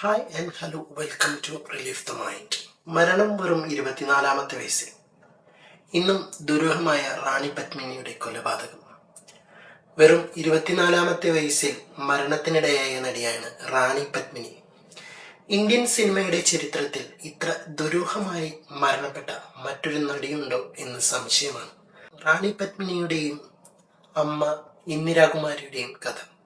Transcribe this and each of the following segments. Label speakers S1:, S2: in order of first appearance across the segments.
S1: Hi and hello welcome to relief the mind മരണം വെറും ഇരുപത്തിനാലാമത്തെ വയസ്സിൽ. ഇന്നും ദുരൂഹമായ റാണി പത്മിനിയുടെ കൊലപാതകം. വെറും ഇരുപത്തിനാലാമത്തെ വയസ്സിൽ മരണത്തിനിടയായ നടിയാണ് റാണി പത്മിനി. ഇന്ത്യൻ സിനിമയുടെ ചരിത്രത്തിൽ ഇത്ര ദുരൂഹമായി മരണപ്പെട്ട മറ്റൊരു നടിയുണ്ടോ എന്ന് സംശയമാണ്. റാണി പത്മിനിയുടെയും അമ്മ ഇന്ദിരാകുമാരിയുടെയും കഥ.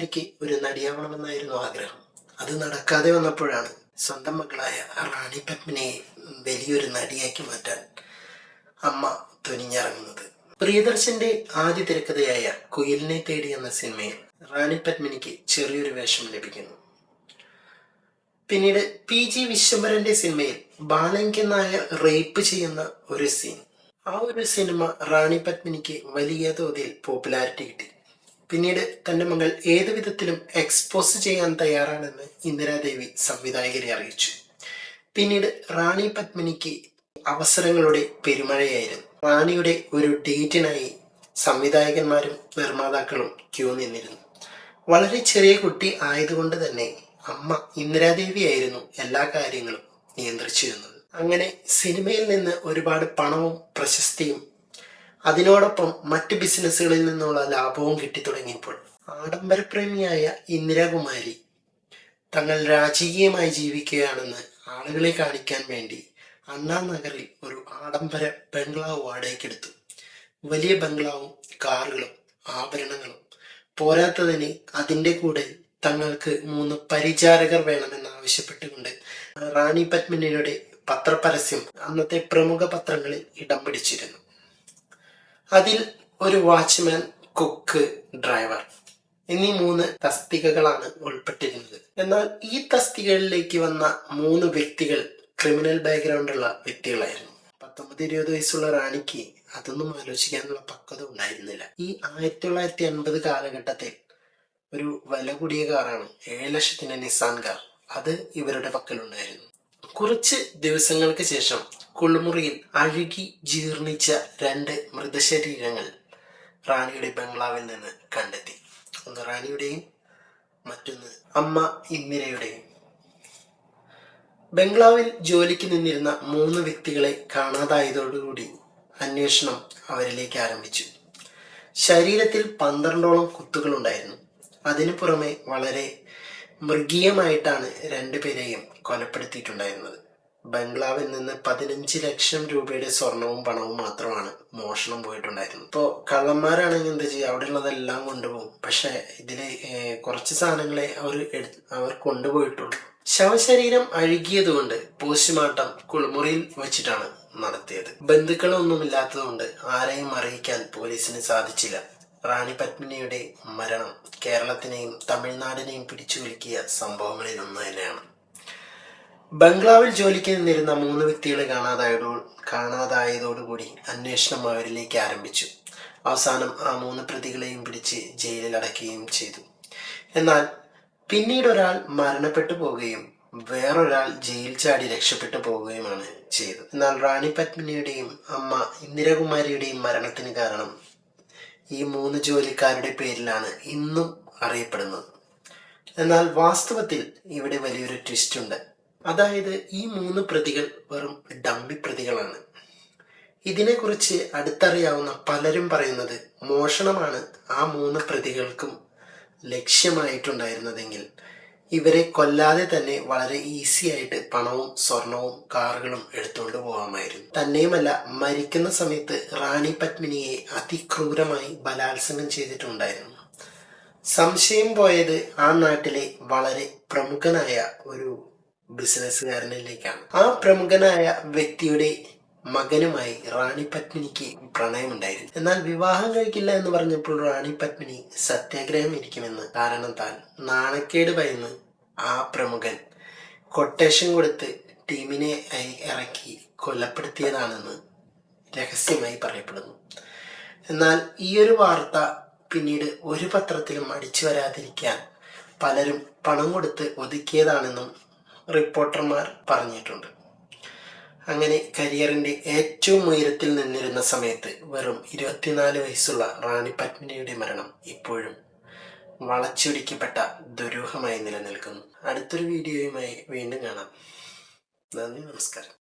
S1: ഇന്ദിരാകുമാരിക്ക് ഒരു നടിയാവണമെന്നായിരുന്നു ആഗ്രഹം. അത് നടക്കാതെ വന്നപ്പോഴാണ് സ്വന്തം മകളായ റാണി പത്മിനെ വലിയൊരു നടിയാക്കി മാറ്റാൻ അമ്മ തുനിഞ്ഞിറങ്ങുന്നത്. പ്രിയദർശന്റെ ആദ്യ തിരക്കഥയായ കുയിലിനെ തേടി എന്ന സിനിമയിൽ റാണി പത്മിനിക്ക് ചെറിയൊരു വേഷം ലഭിക്കുന്നു. പിന്നീട് പി ജി വിശ്വംഭരന്റെ സിനിമയിൽ ബാലങ്കൻ നായർ റേപ്പ് ചെയ്യുന്ന ഒരു സീൻ. ആ ഒരു സിനിമ റാണി പത്മിനിക്ക് വലിയ തോതിൽ പോപ്പുലാരിറ്റി കിട്ടി. പിന്നീട് തന്റെ മകൾ ഏത് വിധത്തിലും എക്സ്പോസ് ചെയ്യാൻ തയ്യാറാണെന്ന് ഇന്ദിരാദേവി സംവിധായകരെ അറിയിച്ചു. പിന്നീട് റാണി പത്മിനിക്ക് അവസരങ്ങളുടെ പെരുമഴയായിരുന്നു. റാണിയുടെ ഒരു ഡേറ്റിനായി സംവിധായകന്മാരും നിർമ്മാതാക്കളും ക്യൂ നിന്നിരുന്നു. വളരെ ചെറിയ കുട്ടി ആയതുകൊണ്ട് തന്നെ അമ്മ ഇന്ദിരാദേവി ആയിരുന്നു എല്ലാ കാര്യങ്ങളും നിയന്ത്രിച്ചിരുന്നത്. അങ്ങനെ സിനിമയിൽ നിന്ന് ഒരുപാട് പണവും പ്രശസ്തിയും അതിനോടൊപ്പം മറ്റ് ബിസിനസ്സുകളിൽ നിന്നുള്ള ലാഭവും കിട്ടിത്തുടങ്ങിയപ്പോൾ ആഡംബരപ്രേമിയായ ഇന്ദിരാകുമാരി തങ്ങൾ രാജകീയമായി ജീവിക്കുകയാണെന്ന് ആളുകളെ കാണിക്കാൻ വേണ്ടി അണ്ണാ നഗറിൽ ഒരു ആഡംബര ബംഗ്ലാവ് വാടകയ്ക്കെടുത്തു വലിയ ബംഗ്ലാവും കാറുകളും ആഭരണങ്ങളും. പോരാത്തതിന് അതിന്റെ കൂടെ തങ്ങൾക്ക് മൂന്ന് പരിചാരകർ വേണമെന്ന് ആവശ്യപ്പെട്ടുകൊണ്ട് റാണി പത്മിനിയുടെ പത്രപരസ്യം അന്നത്തെ പ്രമുഖ പത്രങ്ങളിൽ ഇടം പിടിച്ചിരുന്നു. അതിൽ ഒരു വാച്ച്മാൻ കുക്ക് ഡ്രൈവർ എന്നീ മൂന്ന് തസ്തികകളാണ് ഉൾപ്പെട്ടിരുന്നത്. എന്നാൽ ഈ തസ്തികകളിലേക്ക് വന്ന മൂന്ന് വ്യക്തികൾ ക്രിമിനൽ ബാക്ക്ഗ്രൗണ്ടുള്ള വ്യക്തികളായിരുന്നു. പത്തൊമ്പത് ഇരുപത് വയസ്സുള്ള റാണിക്ക് അതൊന്നും ആലോചിക്കാനുള്ള പക്വത ഉണ്ടായിരുന്നില്ല. ഈ ആയിരത്തി തൊള്ളായിരത്തി അൻപത് കാലഘട്ടത്തിൽ ഒരു വില കൂടിയ കാറാണ് ഏഴ് ലക്ഷത്തിന്റെ നിസാൻ കാർ. അത് ഇവരുടെ പക്കലുണ്ടായിരുന്നു. കുറച്ച് ദിവസങ്ങൾക്ക് ശേഷം കുളിമുറിയിൽ അഴുകി ജീർണിച്ച രണ്ട് മൃതശരീരങ്ങൾ റാണിയുടെ ബംഗ്ലാവിൽ നിന്ന് കണ്ടെത്തി. ഒന്ന് റാണിയുടെയും മറ്റൊന്ന് അമ്മ ഇന്ദിരയുടെയും ബംഗ്ലാവിൽ ജോലിക്ക് നിന്നിരുന്ന മൂന്ന് വ്യക്തികളെ കാണാതായതോടുകൂടി അന്വേഷണം അവരിലേക്ക് ആരംഭിച്ചു. ശരീരത്തിൽ പന്ത്രണ്ടോളം കുത്തുകളുണ്ടായിരുന്നു അതിനു പുറമെ വളരെ മൃഗീയമായിട്ടാണ് രണ്ടുപേരെയും കൊലപ്പെടുത്തിയിട്ടുണ്ടായിരുന്നത്. ബംഗ്ലാവിൽ നിന്ന് പതിനഞ്ച് ലക്ഷം രൂപയുടെ സ്വർണവും പണവും മാത്രമാണ് മോഷണം പോയിട്ടുണ്ടായിരുന്നത്. ഇപ്പോൾ കള്ളന്മാരാണെങ്കിൽ എന്താ ചെയ്യുക അവിടെ ഉള്ളതെല്ലാം കൊണ്ടുപോകും. പക്ഷേ ഇതിൽ കുറച്ച് സാധനങ്ങളെ അവർ അവർ കൊണ്ടുപോയിട്ടുള്ളൂ. ശവശരീരം അഴുകിയതുകൊണ്ട് പോസ്റ്റ്മോർട്ടം കുളിമുറിയിൽ വെച്ചിട്ടാണ് നടത്തിയത്. ബന്ധുക്കളൊന്നുമില്ലാത്തതുകൊണ്ട് ആരെയും അറിയിക്കാൻ പോലീസിന് സാധിച്ചില്ല. റാണി പത്മിനിയുടെ മരണം കേരളത്തിനെയും തമിഴ്നാടിനെയും പിടിച്ചു കുലുക്കിയ സംഭവങ്ങളിൽ ഒന്ന് തന്നെയാണ്. ബംഗ്ലാവിൽ ജോലിക്ക് നിന്നിരുന്ന മൂന്ന് വ്യക്തികളെ കാണാതായതോ കാണാതായതോടുകൂടി അന്വേഷണം അവരിലേക്ക് ആരംഭിച്ചു. അവസാനം ആ മൂന്ന് പ്രതികളെയും പിടിച്ച് ജയിലിൽ അടയ്ക്കുകയും ചെയ്തു. എന്നാൽ പിന്നീട് ഒരാൾ മരണപ്പെട്ടു പോവുകയും വേറൊരാൾ ജയിൽ ചാടി രക്ഷപ്പെട്ടു പോവുകയുമാണ് ചെയ്തത്. എന്നാൽ റാണി പത്മിനിയുടെയും അമ്മ ഇന്ദിരാകുമാരിയുടെയും മരണത്തിന് കാരണം ഈ മൂന്ന് ജോലിക്കാരുടെ പേരിലാണ് ഇന്നും അറിയപ്പെടുന്നത്. എന്നാൽ വാസ്തവത്തിൽ ഇവിടെ വലിയൊരു ട്വിസ്റ്റ് ഉണ്ട്. അതായത് ഈ മൂന്ന് പ്രതികൾ വെറും ഡമ്മി പ്രതികളാണ്. ഇതിനെക്കുറിച്ച് അടുത്തറിയാവുന്ന പലരും പറയുന്നത് മോഷണമാണ് ആ മൂന്ന് പ്രതികൾക്കും ലക്ഷ്യമായിട്ടുണ്ടായിരുന്നതെങ്കിൽ. ഇവരെ കൊല്ലാതെ തന്നെ വളരെ ഈസി ആയിട്ട് പണവും സ്വർണവും കാറുകളും എടുത്തുകൊണ്ട് പോകാമായിരുന്നു. തന്നെയുമല്ല മരിക്കുന്ന സമയത്ത് റാണി പത്മിനിയെ അതിക്രൂരമായി ബലാത്സംഗം ചെയ്തിട്ടുണ്ടായിരുന്നു. സംശയം പോയത് ആ നാട്ടിലെ വളരെ പ്രമുഖനായ ഒരു ബിസിനസ്സുകാരനിലേക്കാണ്. ആ പ്രമുഖനായ വ്യക്തിയുടെ മകനുമായി റാണി പത്മിനിക്ക് പ്രണയമുണ്ടായിരുന്നു. എന്നാൽ വിവാഹം കഴിക്കില്ല എന്ന് പറഞ്ഞപ്പോൾ റാണി പത്മിനി സത്യാഗ്രഹം ഇരിക്കുമെന്ന്. താൻ നാണക്കേട് ഭയന്ന് ആ പ്രമുഖൻ കൊട്ടേഷൻ കൊടുത്ത് ടീമിനെ ഇറക്കി കൊലപ്പെടുത്തിയതാണെന്ന് രഹസ്യമായി പറയപ്പെടുന്നു. എന്നാൽ ഈ ഒരു വാർത്ത പിന്നീട് ഒരു പത്രത്തിലും അടിച്ചു വരാതിരിക്കാൻ പലരും പണം കൊടുത്ത് ഒതുക്കിയതാണെന്നും റിപ്പോർട്ടർമാർ പറഞ്ഞിട്ടുണ്ട്. അങ്ങനെ കരിയറിന്റെ ഏറ്റവും ഉയരത്തിൽ നിന്നിരുന്ന സമയത്ത് വെറും ഇരുപത്തിനാല് വയസ്സുള്ള റാണി പത്മിനിയുടെ മരണം ഇപ്പോഴും വളച്ചൊടിക്കപ്പെട്ട ദുരൂഹമായി നിലനിൽക്കുന്നു. അടുത്തൊരു വീഡിയോയുമായി വീണ്ടും കാണാം. നന്ദി നമസ്കാരം.